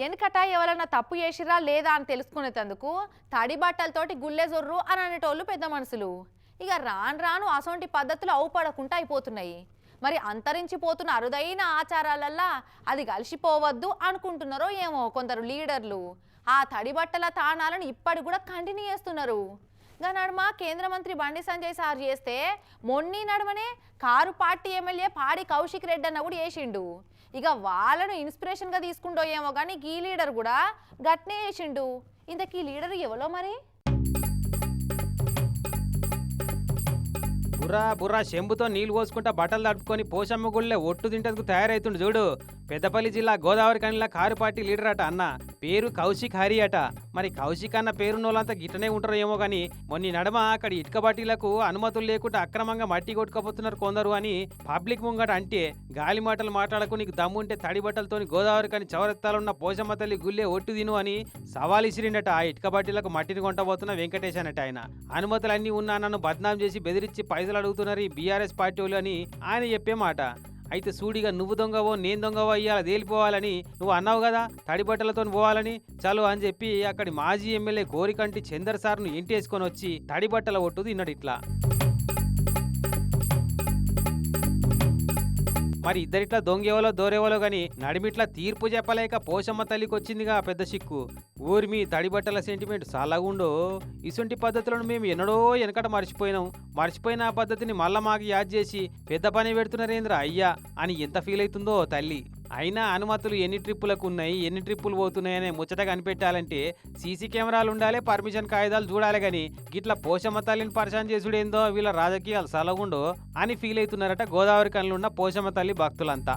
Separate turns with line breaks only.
వెనకట ఎవరైనా తప్పు చేసిరా లేదా అని తెలుసుకునేందుకు తడి బట్టలతోటి గుళ్ళె జొర్రు అని అనేటోళ్ళు పెద్ద మనుషులు. ఇక రాను రాను అసొంటి పద్ధతులు అవుపడకుండా అయిపోతున్నాయి. మరి అంతరించిపోతున్న అరుదైన ఆచారాలల్లా అది కలిసిపోవద్దు అనుకుంటున్నారో ఏమో కొందరు లీడర్లు. ఆ తడి బట్టల తాణాలను ఇప్పటి కూడా కంటిన్యూ చేస్తున్నారు. గా నడుమ కేంద్ర మంత్రి బండి సంజయ్ సార్ చేస్తే మొన్నీ నడుమనే కారు పార్టీ ఎమ్మెల్యే పాడి కౌశిక్ రెడ్డి అన్న కూడా చేసిండు. ఇక వాళ్ళను ఇన్స్పిరేషన్గా తీసుకుంటో ఏమో కానీ ఈ లీడర్ కూడా గట్నే చేసిండు. ఇంతకీ ఈ లీడర్ ఎవరో మరి?
బుర్రా బుర్రా చెంబుతో నీళ్ళు పోసుకుంటా బట్టలు తడుపుకొని పోషమ్మ గుళ్ళే ఒట్టు తింటందుకు తయారైతుండు చూడు. పెద్దపల్లి జిల్లా గోదావరి కనిలా కారు పార్టీ లీడర్ అట అన్న. పేరు కౌశిక్ హరి అట. మరి కౌశిక్ అన్న పేరున్నోళ్ళంతా గిట్టనే ఉంటారో ఏమో గాని మొన్న నడమ అక్కడ ఇటుక పార్టీలకు అనుమతులు లేకుండా అక్రమంగా మట్టి కొట్టుకపోతున్నారు కొందరు అని పబ్లిక్ ముంగట అంటే గాలి మాటలు మాట్లాడకు నీకు దమ్ముంటే తడి బట్టలతోని గోదావరి కని చౌరత్తాలున్న పోషమ్మ తల్లి గుళ్ళే ఒట్టు తిను అని సవాల్ ఇసిరిండట. ఆ ఇటుక పార్టీలకు మట్టిని కొంటబోతున్న వెంకటేష్ అనట ఆయన. అనుమతులన్నీ ఉన్నా నన్ను బద్నాం చేసి బెదిరించి పైసలు అడుగుతున్నారు ఈ బీఆర్ఎస్ పార్టీ వాళ్ళు అని ఆయన చెప్పే మాట. అయితే సూడిగా నువ్వు దొంగవో నేను దొంగవో అయ్యాల తేలిపోవాలని నువ్వు అన్నావు కదా? తడి బట్టలతోని పోవాలని? చలో అని చెప్పి అక్కడి మాజీ ఎమ్మెల్యే కోరికంటి చందర్ సార్ను ఇంటేసుకొని వచ్చి తడి బట్టల ఒట్టు తిన్నాడు ఇట్లా. మరి ఇద్దరిట్లా దొంగేవలో దోరేవలో గాని నడిమిట్లా తీర్పు చెప్పలేక పోషమ్మ తల్లికొచ్చిందిగా ఆ పెద్ద సిక్కు. ఊరి మీ తడిబట్టల సెంటిమెంట్ సాలాగుండో ఇసుంటి పద్ధతులను మేము ఎన్నడో వెనకట మర్చిపోయినాం. మర్చిపోయిన ఆ పద్ధతిని మళ్ళా మాకు యాద్ చేసి పెద్ద పని పెడుతున్నారేంద్ర అయ్యా అని ఎంత ఫీల్ అవుతుందో తల్లి. అయినా అనుమతులు ఎన్ని ట్రిప్పులకు ఉన్నాయి ఎన్ని ట్రిప్పులు పోతున్నాయనే ముచ్చట కనిపెట్టాలంటే సీసీ కెమెరాలు ఉండాలి పర్మిషన్ కాగితాలు చూడాలి కానీ గిట్ల పోషమ్మ తల్లిని పరిచయం చేసుడేందో వీళ్ళ రాజకీయాలు సలగుండో అని ఫీల్ అవుతున్నారట గోదావరి కనులున్న పోషమ్మ తల్లి భక్తులంతా.